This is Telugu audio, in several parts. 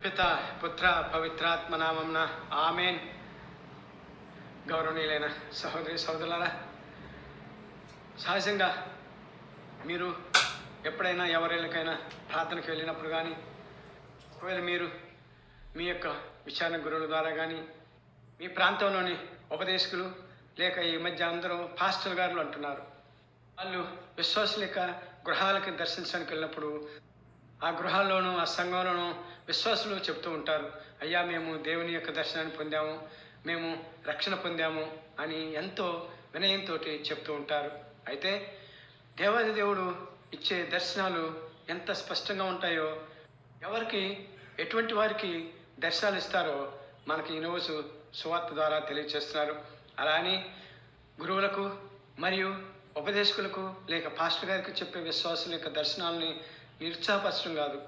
పిత పుత్ర పవిత్రాత్మ నామంన ఆమెన్. గౌరవనీయులైన సహోదరి సహోదరులారా సహజంగా మీరు ఎప్పుడైనా ఎవరికైనా ప్రార్థనకు వెళ్ళినప్పుడు కానీ ఒకవేళ మీరు మీ యొక్క విచారణ గురువుల ద్వారా కానీ మీ ప్రాంతంలోని ఉపదేశకులు లేక ఈ మధ్య అందరూ పాస్టర్ గారులు అంటున్నారు. వాళ్ళు విశ్వాసుల యొక్క గృహాలకి దర్శించడానికి వెళ్ళినప్పుడు ఆ గృహాల్లోనూ ఆ సంఘంలోనూ విశ్వాసులు చెప్తూ ఉంటారు అయ్యా మేము దేవుని యొక్క దర్శనాన్ని పొందాము మేము రక్షణ పొందాము అని ఎంతో వినయంతో చెప్తూ ఉంటారు. అయితే దేవాది దేవుడు ఇచ్చే దర్శనాలు ఎంత స్పష్టంగా ఉంటాయో ఎవరికి ఎటువంటి వారికి దర్శనాలు ఇస్తారో మనకి ఈ సువార్త ద్వారా తెలియజేస్తున్నారు అలా అని గురువులకు మరియు ఉపదేశకులకు లేక పాస్టర్ గారికి చెప్పే విశ్వాసుల యొక్క దర్శనాలని నిరుత్సాహపరచడం కాదు.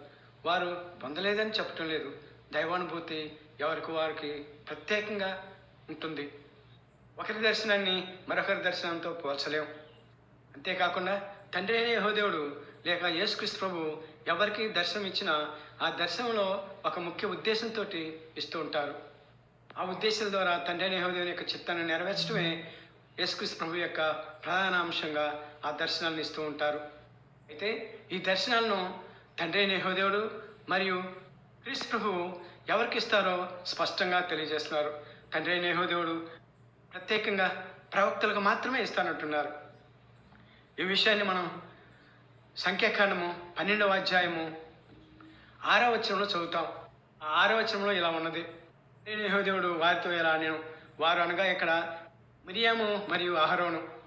వారు పొందలేదని చెప్పటం లేదు. దైవానుభూతి ఎవరికి వారికి ప్రత్యేకంగా ఉంటుంది. ఒకరి దర్శనాన్ని మరొకరి దర్శనంతో పోల్చలేం. అంతేకాకుండా తండ్రి అయిన యహోదేవుడు లేక యేసుక్రీస్తు ప్రభు ఎవరికి దర్శనం ఇచ్చినా ఆ దర్శనంలో ఒక ముఖ్య ఉద్దేశంతో ఇస్తూ ఉంటారు. ఆ ఉద్దేశాల ద్వారా తండ్రి అయిన యహోదేవుని యొక్క చిత్తాన్ని నెరవేర్చడమే యేసుక్రీస్తు ప్రభు యొక్క ప్రధాన అంశంగా ఆ దర్శనాలను ఇస్తూ ఉంటారు. అయితే ఈ దర్శనాలను తండ్రి నేహోదేవుడు మరియు క్రీస్తు ప్రభువు ఎవరికి ఇస్తారో స్పష్టంగా తెలియజేస్తున్నారు. తండ్రి నేహోదేవుడు ప్రత్యేకంగా ప్రవక్తలకు మాత్రమే ఇస్తానంటున్నారు. ఈ విషయాన్ని మనం సంఖ్యాకాండము పన్నెండవ అధ్యాయము ఆరో వచనంలో చదువుతాం. ఆ ఆరో వచనంలో ఇలా ఉన్నది. నేహోదేవుడు వారితో ఇలా నేను వారు అనగా ఇక్కడ మిరియాము మరియు అహరోను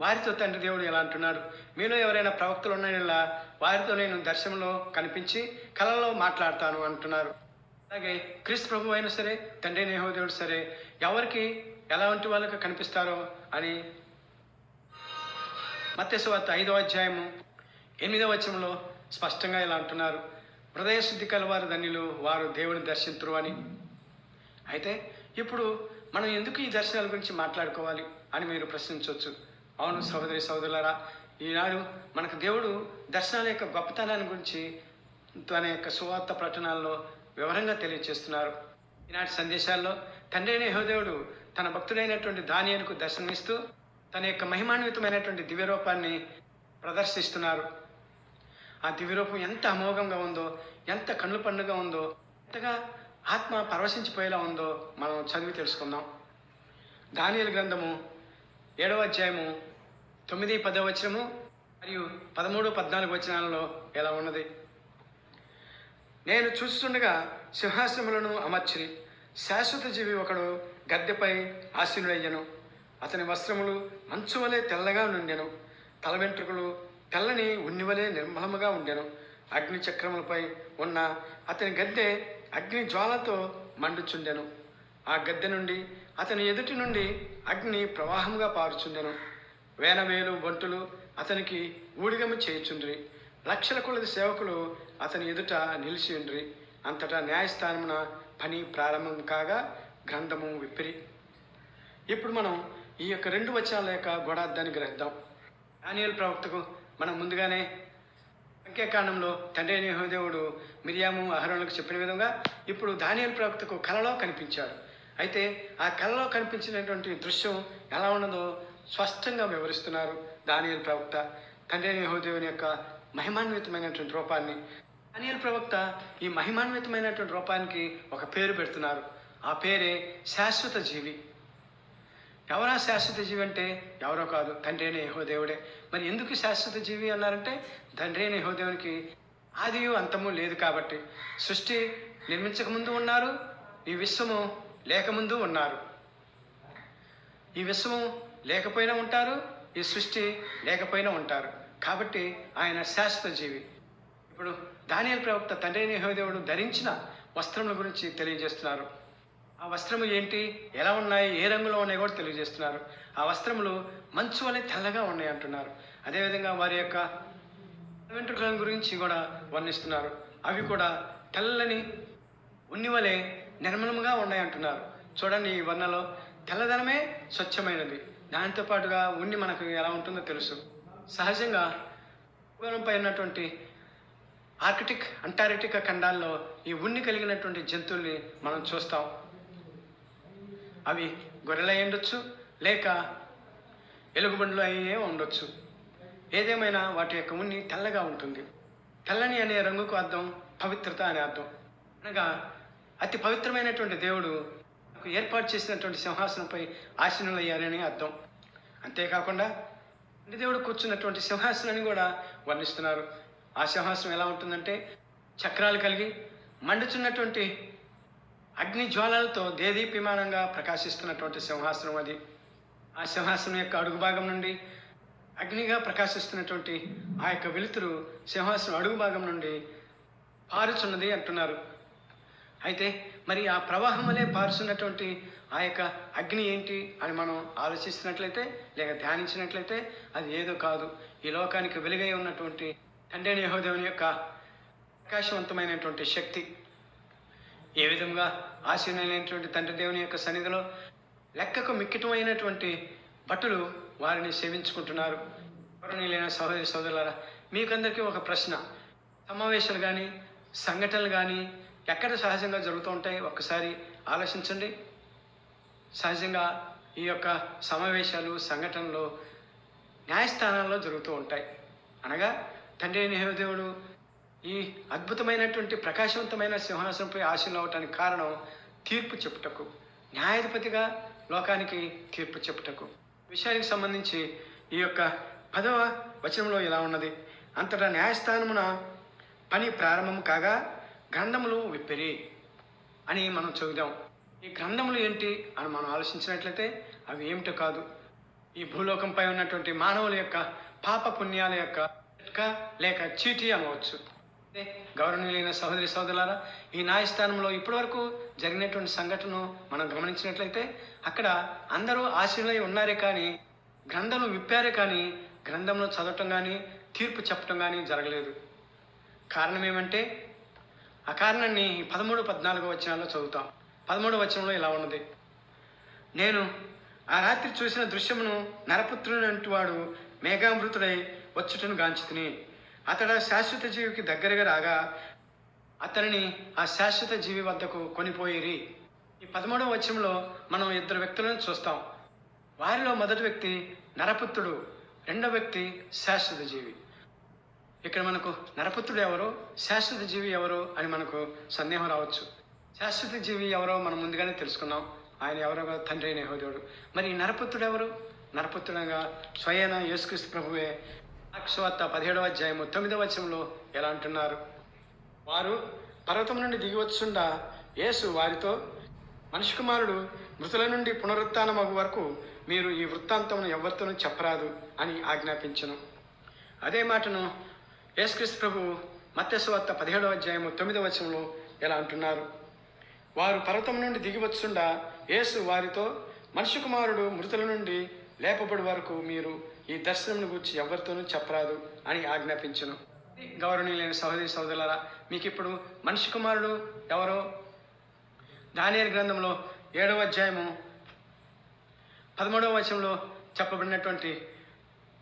వారితో తండ్రి దేవుడు ఇలా అంటున్నాడు? మీలో ఎవరైనా ప్రవక్తలు ఉన్నాయనిలా వారితో నేను దర్శనంలో కనిపించి కళలో మాట్లాడతాను అంటున్నారు. అలాగే క్రీస్తు ప్రభు అయినా సరే తండ్రి నేహోదేవుడు సరే ఎవరికి ఎలాంటి వాళ్ళకి కనిపిస్తారో అని మత్స్యవార్త ఐదవ అధ్యాయము ఎనిమిదవ వచనంలో స్పష్టంగా ఇలా అంటున్నారు. హృదయ శుద్ధి కలవారు ధన్యులు వారు దేవుని దర్శించరు అని. అయితే ఇప్పుడు మనం ఎందుకు ఈ దర్శనాల గురించి మాట్లాడుకోవాలి అని మీరు ప్రశ్నించవచ్చు. అవును సహోదరి సహోదరులారా ఈనాడు మనకు దేవుడు దర్శనాల యొక్క గొప్పతనాన్ని గురించి తన యొక్క సువార్త ప్రకటనల్లో వివరంగా తెలియజేస్తున్నారు ఈనాటి సందేశాల్లో తండ్రి అయిన యెహోదేవుడు తన భక్తుడైనటువంటి దానియలకు దర్శనమిస్తూ తన యొక్క మహిమాన్వితమైనటువంటి దివ్యరూపాన్ని ప్రదర్శిస్తున్నారు. ఆ దివ్యరూపం ఎంత అమోఘంగా ఉందో ఎంత కళ్ళు పండుగ ఉందో ఎంతగా ఆత్మ పరవశించిపోయేలా ఉందో మనం చదివి తెలుసుకుందాం. దానియలు గ్రంథము ఏడవ అధ్యాయము తొమ్మిది పదవ వచనము మరియు పదమూడు పద్నాలుగు వచనాలలో ఎలా ఉన్నది. నేను చూస్తుండగా సింహాసనములను అమర్చి శాశ్వత జీవి ఒకడు గద్దెపై ఆసీనుడయ్యను. అతని వస్త్రములు మంచు వలె తెల్లగా నుండెను. తల వెంట్రుకలు తెల్లని ఉన్నివలే నిర్మలముగా ఉండెను. అగ్ని చక్రములపై ఉన్న అతని గద్దె అగ్ని జ్వాలతో మండుచుండెను. ఆ గద్దె నుండి అతని ఎదుటి నుండి అగ్ని ప్రవాహముగా పారుచుండెను. వేనవేలు బంటులు అతనికి ఊడిగము చేయుచుండ్రి. లక్షల కొలది సేవకులు అతని ఎదుట నిలిచి ఉండ్రి అంతటా న్యాయస్థానమున పని ప్రారంభం కాగా గ్రంథము విప్పిరి. ఇప్పుడు మనం ఈ యొక్క రెండు వచనాల యొక్క గొడార్థాన్ని గ్రహిద్దాం. దానియల్ ప్రవక్తకు మనం ముందుగానే సంఖ్యాకాండంలో తండ్రి అయిన మిర్యాము మిరియాము చెప్పిన విధంగా ఇప్పుడు దానియల్ ప్రవక్తకు కలలో కనిపించాడు. అయితే ఆ కలలో కనిపించినటువంటి దృశ్యం ఎలా ఉన్నదో స్పష్టంగా వివరిస్తున్నారు దానియల్ ప్రవక్త. తండ్రి యహోదేవుని యొక్క మహిమాన్వితమైనటువంటి రూపాన్ని. దానియల్ ప్రవక్త ఈ మహిమాన్వితమైనటువంటి రూపానికి ఒక పేరు పెడుతున్నారు. ఆ పేరే శాశ్వత జీవి. ఎవరా శాశ్వత జీవి అంటే? ఎవరో కాదు తండ్రి అయిన యహోదేవుడే. మరి ఎందుకు శాశ్వత జీవి అన్నారంటే తండ్రి అయిన యహోదేవునికి ఆదియు అంతము లేదు కాబట్టి. సృష్టి నిర్మించక ముందు ఉన్నారు ఈ విశ్వము లేకముందు ఉన్నారు. ఈ విశ్వం లేకపోయినా ఉంటారు ఈ సృష్టి లేకపోయినా ఉంటారు. కాబట్టి ఆయన శాశ్వత జీవి ఇప్పుడు దానియల్ ప్రవక్త తండ్రి హోదేవుడు ధరించిన వస్త్రముల గురించి తెలియజేస్తున్నారు. ఆ వస్త్రము ఏంటి ఎలా ఉన్నాయి ఏ రంగులో ఉన్నాయి కూడా తెలియజేస్తున్నారు. ఆ వస్త్రములు మంచు వలె తెల్లగా ఉన్నాయి అంటున్నారు. అదేవిధంగా వారి యొక్క వెంట్రుకల గురించి కూడా వర్ణిస్తున్నారు. అవి కూడా తెల్లని ఉన్ని వలె నిర్మలముగా ఉన్నాయి అంటున్నారు. చూడండి ఈ వర్ణలో తెల్లదనమే స్వచ్ఛమైనది. దానితో పాటుగా ఉన్ని మనకు ఎలా ఉంటుందో తెలుసు. సహజంగా భూగోళంపై ఉన్నటువంటి ఆర్కిటిక్ అంటార్కిటిక్ ఖండాల్లో ఈ ఉన్ని కలిగినటువంటి జంతువుల్ని మనం చూస్తాం. అవి గొర్రెలై ఉండొచ్చు లేక ఎలుగుబండ్లు అయ్యే ఉండొచ్చు. ఏదేమైనా వాటి యొక్క ఉన్ని తెల్లగా ఉంటుంది. తెల్లని అనే రంగుకు అర్థం పవిత్రత అనే అర్థం. అనగా అతి పవిత్రమైనటువంటి దేవుడు ఏర్పాటు చేసినటువంటి సింహాసనంపై ఆసీనులయ్యారని అర్థం. అంతేకాకుండా దేవుడు కూర్చున్నటువంటి సింహాసనాన్ని కూడా వర్ణిస్తున్నారు. ఆ సింహాసనం ఎలా ఉంటుందంటే చక్రాలు కలిగి మండుచున్నటువంటి అగ్ని జ్వాలలతో దేదీప్యమానంగా ప్రకాశిస్తున్నటువంటి సింహాసనం అది. ఆ సింహాసనం యొక్క అడుగు భాగం నుండి అగ్నిగా ప్రకాశిస్తున్నటువంటి ఆ యొక్క వెలుతురు సింహాసనం అడుగు భాగం నుండి పారుచున్నది అంటున్నారు. అయితే మరి ఆ ప్రవాహం వలె పారుస్తున్నటువంటి ఆ యొక్క అగ్ని ఏంటి అని మనం ఆలోచిస్తున్నట్లయితే లేక ధ్యానించినట్లయితే అది ఏదో కాదు. ఈ లోకానికి వెలుగై ఉన్నటువంటి తండ్రి యహోదేవుని యొక్క ప్రకాశవంతమైనటువంటి శక్తి ఏ విధంగా ఆశీనైనటువంటి తండ్రి దేవుని యొక్క సన్నిధిలో లెక్కకు మిక్కిటమైనటువంటి భటులు వారిని సేవించుకుంటున్నారు. లేని సహోదరి సోదరులారా మీకందరికీ ఒక ప్రశ్న. సమావేశాలు కానీ సంఘటనలు కానీ ఎక్కడ సహజంగా జరుగుతూ ఉంటాయి ఒక్కసారి ఆలోచించండి. సహజంగా ఈ యొక్క సమావేశాలు సంఘటనలు న్యాయస్థానాల్లో జరుగుతూ ఉంటాయి. అనగా తండ్రి నేహదేవుడు ఈ అద్భుతమైనటువంటి ప్రకాశవంతమైన సింహాసనంపై ఆశలు అవటానికి కారణం తీర్పు చెప్పుటకు న్యాయాధిపతిగా లోకానికి తీర్పు చెప్పుటకు. విషయానికి సంబంధించి ఈ యొక్క పదవ వచనంలో ఇలా ఉన్నది. అంతటా న్యాయస్థానమున పని ప్రారంభం కాగా గ్రంథములు విప్పిరి అని మనం చదువుదాం ఈ గ్రంథములు ఏంటి అని మనం ఆలోచించినట్లయితే అవి ఏమిటో కాదు. ఈ భూలోకంపై ఉన్నటువంటి మానవుల యొక్క పాప పుణ్యాల యొక్క లేక చీటీ అనవచ్చు. గౌరవనీయులైన సహోదరి సహోదరులారా ఈ న్యాయస్థానంలో ఇప్పటివరకు జరిగినటువంటి సంఘటనను మనం గమనించినట్లయితే అక్కడ అందరూ ఆశీర్వై ఉన్నారే కానీ గ్రంథం విప్పారే కానీ గ్రంథంలో చదవటం కానీ తీర్పు చెప్పటం కానీ జరగలేదు. కారణం ఏమంటే ఆ కారణాన్ని పదమూడు పద్నాలుగో వచనాల్లో చదువుతాం. పదమూడో వచనంలో ఇలా ఉన్నది. నేను ఆ రాత్రి చూసిన దృశ్యమును నరపుత్రుని వాడు మేఘామృతుడై వచ్చుటను గాంచుతుని అతడు శాశ్వత జీవికి దగ్గరగా రాగా అతనిని ఆ శాశ్వత జీవి వద్దకు కొనిపోయిరి. ఈ పదమూడవ వచనంలో మనం ఇద్దరు వ్యక్తులను చూస్తాం. వారిలో మొదటి వ్యక్తి నరపుత్రుడు రెండో వ్యక్తి శాశ్వత జీవి. ఇక్కడ మనకు నరపుత్రుడు ఎవరో? శాశ్వత జీవి ఎవరో అని మనకు సందేహం రావచ్చు. శాశ్వత జీవి ఎవరో మనం ముందుగానే తెలుసుకున్నాం. ఆయన ఎవరో తండ్రి అయిన యహోదేవుడు మరి నరపుత్రుడు ఎవరు? నరపుత్రుడగా స్వయన యేసుక్రీస్తు ప్రభువే అక్షవార్త పదిహేడవ అధ్యాయము తొమ్మిదవ వచనంలో ఎలా అంటున్నారు? వారు పర్వతం నుండి దిగి వచ్చుండా యేసు వారితో మనిషి కుమారుడు మృతుల నుండి పునరుత్నమగు వరకు మీరు ఈ వృత్తాంతమును ఎవరితోనూ చెప్పరాదు అని ఆజ్ఞాపించను. అదే మాటను యేసుక్రీస్తు ప్రభువు మత్స్యవార్త పదిహేడవ అధ్యాయము తొమ్మిదవ వచనంలో ఎలా అంటున్నారు? వారు పర్వతం నుండి దిగి వచ్చుండా యేసు వారితో మనిషి కుమారుడు మృతుల నుండి లేపబడి వరకు మీరు ఈ దర్శనం గురించి ఎవరితోనూ చెప్పరాదు అని ఆజ్ఞాపించను. గౌరవనీయులైన సహోదరి సహోదరులారా మీకు ఇప్పుడు మనిషి కుమారుడు ఎవరో? దానియర్ గ్రంథంలో ఏడవ అధ్యాయము పదమూడవ వచనంలో చెప్పబడినటువంటి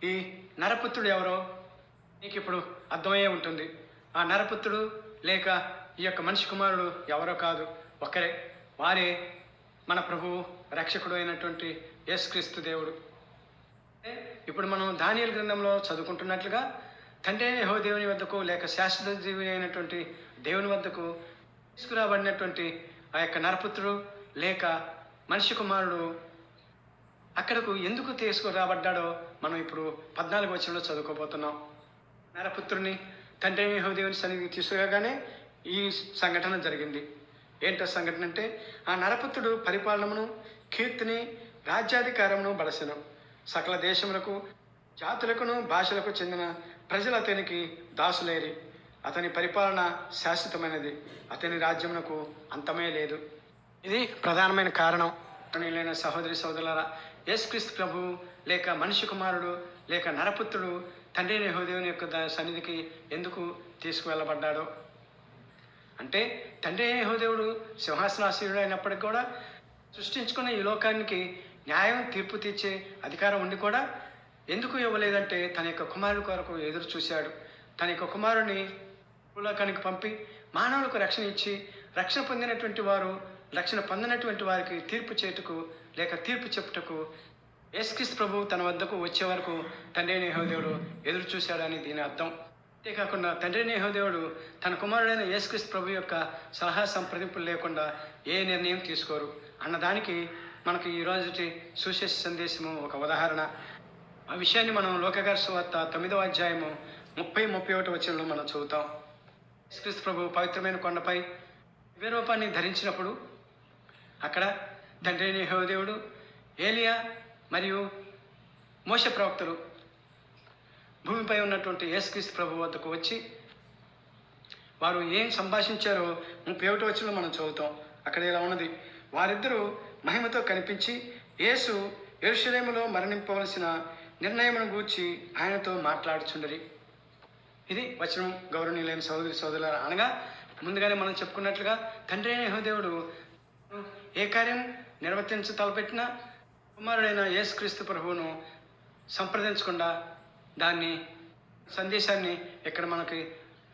ఈ నరపుత్రుడు ఎవరో? నీకు ఇప్పుడు అర్థమయ్యే ఉంటుంది. ఆ నరపుత్రుడు లేక ఈ యొక్క మనిషి కుమారుడు ఎవరో కాదు ఒకరే. వారే మన ప్రభువు రక్షకుడు అయినటువంటి యేసుక్రీస్తు దేవుడు. అంటే ఇప్పుడు మనం దానియలు గ్రంథంలో చదువుకుంటున్నట్లుగా తండ్రి అయిన యెహోవా దేవుని వద్దకు లేక శాశ్వత జీవి అయినటువంటి దేవుని వద్దకు తీసుకురాబడినటువంటి ఆ యొక్క నరపుత్రుడు లేక మనిషి కుమారుడు అక్కడకు ఎందుకు తీసుకురాబడ్డాడో మనం ఇప్పుడు పద్నాలుగు వచ్చంలో చదువుకోబోతున్నాం. నరపుత్రుని తండ్రి అయిన సన్నిధికి తీసుకురాగానే ఈ సంఘటన జరిగింది. ఏంటో సంఘటన అంటే ఆ నరపుత్రుడు పరిపాలనమును కీర్తిని రాజ్యాధికారమును బలసెను సకల దేశములకు జాతులకును భాషలకు చెందిన ప్రజలు అతనికి దాసులేరి. అతని పరిపాలన శాశ్వతమైనది. అతని రాజ్యమునకు అంతమే లేదు. ఇది ప్రధానమైన కారణం. లేని సహోదరి సహోదరులారా యేసుక్రీస్తు ప్రభు లేక మనిషి కుమారుడు లేక నరపుత్రుడు తండ్రి యహోదేవుని యొక్క సన్నిధికి ఎందుకు తీసుకువెళ్ళబడ్డాడు? అంటే తండ్రి యహోదేవుడు సింహాసనాశీనుడు అయినప్పటికీ కూడా సృష్టించుకున్న ఈ లోకానికి న్యాయం తీర్పు తీర్చే అధికారం ఉండి కూడా ఎందుకు ఇవ్వలేదంటే తన యొక్క కుమారుడి కొరకు ఎదురు చూశాడు. తన యొక్క కుమారుని భూలోకానికి పంపి మానవులకు రక్షణ ఇచ్చి రక్షణ పొందినటువంటి వారు రక్షణ పొందినటువంటి వారికి తీర్పు చేటుకు లేక తీర్పు చెప్పుటకు యేసుక్రీస్తు ప్రభు తన వద్దకు వచ్చే వరకు తండ్రి నేహోదేవుడు ఎదురు చూశాడని దీని అర్థం. అంతేకాకుండా తండ్రి నేహోదేవుడు తన కుమారుడైన యేసుక్రీస్తు ప్రభు యొక్క సలహా సంప్రదింపులు లేకుండా ఏ నిర్ణయం తీసుకోరు. అన్నదానికి మనకు ఈ సుశేష సందేశము ఒక ఉదాహరణ. ఆ విషయాన్ని మనం లోకగారి సువార్త తొమ్మిదవ అధ్యాయము ముప్పై ముప్పై ఒకటి వచనంలో మనం చదువుతాం. యేసుక్రీస్తు ప్రభు పవిత్రమైన కొండపై రూపాన్ని ధరించినప్పుడు అక్కడ తండ్రి అయిన ఏలియా మరియు మోస ప్రవక్తలు భూమిపై ఉన్నటువంటి యేసుక్రీస్తు ప్రభు వద్దకు వచ్చి వారు ఏం సంభాషించారో ముప్పై ఒకటి వచ్చిన మనం చదువుతాం. అక్కడ ఇలా ఉన్నది. వారిద్దరూ మహిమతో కనిపించి యేసు ఎరుషలేములో మరణింపవలసిన నిర్ణయమును గూర్చి ఆయనతో మాట్లాడుచుండరి. ఇది వచనం గౌరవనీయులైన సోదరి సోదరుల అనగా ముందుగానే మనం చెప్పుకున్నట్లుగా తండ్రి అయిన యహోదేవుడు ఏ కార్యం నిర్వర్తించ తలపెట్టినా కుమారుడైన యేసుక్రీస్తు ప్రభువును సంప్రదించకుండా దాన్ని సందేశాన్ని ఇక్కడ మనకి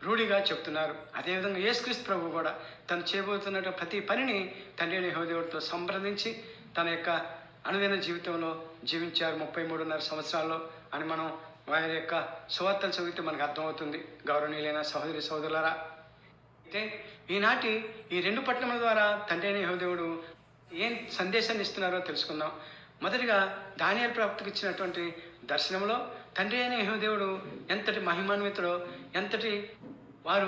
రూఢిగా చెప్తున్నారు. అదేవిధంగా యేసుక్రీస్తు ప్రభు కూడా తను చేయబోతున్న ప్రతి పనిని తండ్రి హోదేవుడితో సంప్రదించి తన యొక్క అనుదిన జీవితంలో జీవించారు ముప్పై మూడున్నర సంవత్సరాల్లో అని మనం వారి యొక్క సువార్తలు చదివితే మనకు అర్థమవుతుంది. గౌరవనీయులైన సహోదరి సహోదరులారా అయితే ఈనాటి ఈ రెండు పట్టణముల ద్వారా తండ్రి అయిన యెహోవాదేవుడు ఏం సందేశాన్ని ఇస్తున్నారో తెలుసుకుందాం. మొదటిగా దానియాల ప్రవక్తకు ఇచ్చినటువంటి దర్శనంలో తండ్రి అయిన యహోదేవుడు ఎంతటి మహిమాన్వితుడో ఎంతటి వారు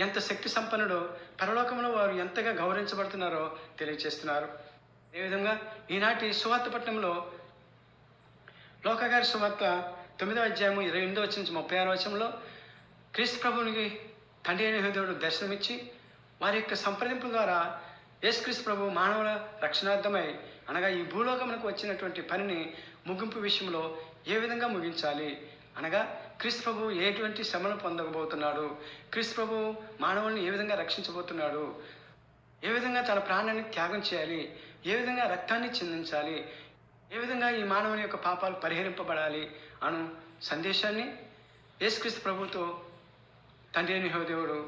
ఎంత శక్తి సంపన్నుడో పరలోకంలో వారు ఎంతగా గౌరవించబడుతున్నారో తెలియజేస్తున్నారు అదేవిధంగా ఈనాటి సువార్త పట్టణంలో లోకగారి సువార్త తొమ్మిదో అధ్యాయము ఇరవై ఎనిమిదో వచ్చిన ముప్పై ఆరో వచనంలో క్రీస్తు ప్రభునికి తండ్రి అయిన యెహోవాదేవుడు దర్శనమిచ్చి వారి యొక్క సంప్రదింపుల ద్వారా యేసుక్రీస్తు ప్రభు మానవుల రక్షణార్థమై అనగా ఈ భూలోకమునకు వచ్చినటువంటి పనిని ముగింపు విషయంలో ఏ విధంగా ముగించాలి? అనగా క్రీస్తు ప్రభు ఎటువంటి శ్రమను పొందకబోతున్నాడు క్రీస్తు ప్రభు మానవుల్ని ఏ విధంగా రక్షించబోతున్నాడు? ఏ విధంగా తన ప్రాణాన్ని త్యాగం చేయాలి? ఏ విధంగా రక్తాన్ని చెందించాలి? ఏ విధంగా ఈ మానవుని యొక్క పాపాలు పరిహరింపబడాలి? అను సందేశాన్ని యేసుక్రీస్తు ప్రభుతో తండ్రి అయిన హోదేవుడు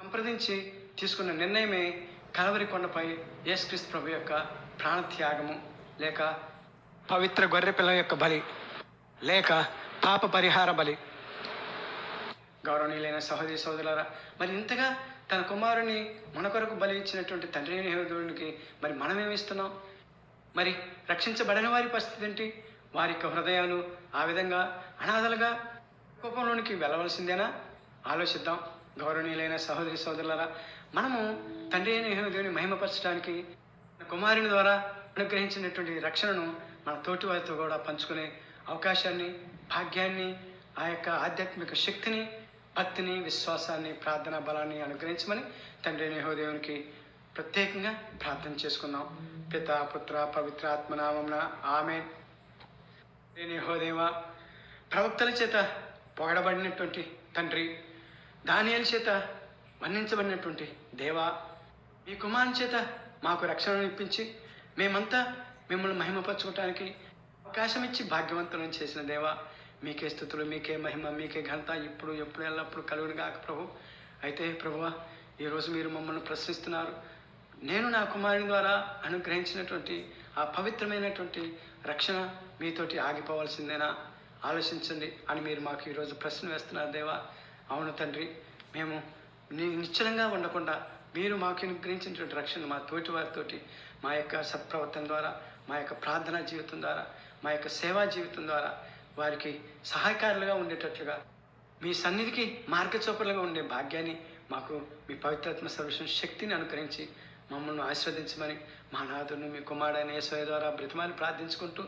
సంప్రదించి తీసుకున్న నిర్ణయమే కలవరి కొండపై యేసుక్రీస్తు ప్రభు యొక్క ప్రాణత్యాగము లేక పవిత్ర గొర్రెపిల్ల యొక్క బలి లేక పాప పరిహార బలి. గౌరవనీయులైన సహోదరి సోదరులారా మరి ఇంతగా తన కుమారుని మన కొరకు బలి ఇచ్చినటువంటి తండ్రి అయిన మరి మనం ఏమిస్తున్నాం మరి రక్షించబడని వారి పరిస్థితి ఏంటి? వారి యొక్క హృదయాలు ఆ విధంగా అనాథలుగా కోపంలోనికి వెళ్ళవలసిందేనా? ఆలోచిద్దాం. గౌరవనీయులైన సహోదరి సోదరులారా మనము తండ్రి అయిన దేవుని మహిమపరచడానికి కుమారుని ద్వారా అనుగ్రహించినటువంటి రక్షణను మన తోటి వారితో కూడా పంచుకునే అవకాశాన్ని భాగ్యాన్ని ఆ యొక్క ఆధ్యాత్మిక శక్తిని భక్తిని విశ్వాసాన్ని ప్రార్థనా బలాన్ని అనుగ్రహించమని తండ్రి నేహోదేవునికి ప్రత్యేకంగా ప్రార్థన చేసుకుందాం. పిత పుత్ర పవిత్ర ఆత్మనామం ఆమె నేహోదేవ ప్రవక్తల చేత పొగడబడినటువంటి తండ్రి దానియల చేత వర్ణించబడినటువంటి దేవా మీ కుమారుని చేత మాకు రక్షణను ఇప్పించి మేమంతా మిమ్మల్ని మహిమపరచుకోవటానికి అవకాశం ఇచ్చి భాగ్యవంతులను చేసిన దేవా. మీకే స్థుతులు మీకే మహిమ మీకే ఘనత ఇప్పుడు ఎప్పుడు ఎల్లప్పుడు కలుగుడు కాక ప్రభు. అయితే ప్రభు ఈరోజు మీరు మమ్మల్ని ప్రశ్నిస్తున్నారు. నేను నా కుమారుని ద్వారా అనుగ్రహించినటువంటి ఆ పవిత్రమైనటువంటి రక్షణ మీతోటి ఆగిపోవాల్సిందేనా? ఆలోచించండి అని మీరు మాకు ఈరోజు ప్రశ్న వేస్తున్నారు దేవా. అవును తండ్రి మేము నిశ్చలంగా ఉండకుండా మీరు మాకు అనుగ్రహించినటువంటి రక్షణ మా తోటి వారితోటి మా యొక్క సత్ప్రవర్తన ద్వారా మా యొక్క ప్రార్థనా జీవితం ద్వారా మా యొక్క సేవా జీవితం ద్వారా వారికి సహాయకారులుగా ఉండేటట్లుగా మీ సన్నిధికి మార్గచోపరులుగా ఉండే భాగ్యాన్ని మాకు మీ పవిత్రాత్మ సర్వస్వం శక్తిని అనుగ్రహించి మమ్మల్ని ఆశీర్వదించమని మా నాథుని మీ కుమారుడైన యేసయ్య ద్వారా బ్రతిమాలి ప్రార్థించుకుంటూ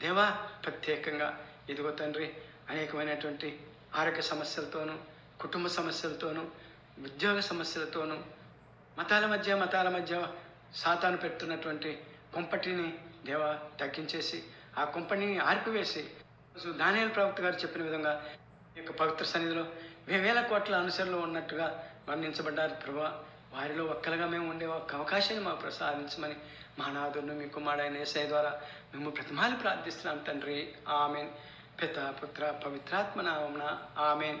దేవా ప్రత్యేకంగా ఇదిగో తండ్రి అనేకమైనటువంటి ఆరోగ్య సమస్యలతోనూ కుటుంబ సమస్యలతోనూ ఉద్యోగ సమస్యలతోనూ మతాల మధ్య మతాల మధ్య సాతాను పెడుతున్నటువంటి కొంపటిని దేవ తగ్గించేసి ఆ కొంపటిని ఆర్పివేసి రోజు దానియాల ప్రవక్త గారు చెప్పిన విధంగా ఈ యొక్క పవిత్ర సన్నిధిలో వేల కోట్ల అనుసరులు ఉన్నట్టుగా వర్ణించబడ్డారు ప్రభా. వారిలో ఒక్కలుగా మేము ఉండే ఒక అవకాశాన్ని మాకు ప్రసాదించమని మా నాదును మీ కుమారుడైన ఏసఐ ద్వారా మేము ప్రతిమాలు ప్రార్థిస్తున్నాం తండ్రి. ఆమెన్. పిత పుత్ర పవిత్రాత్మ నామమున ఆమెన్.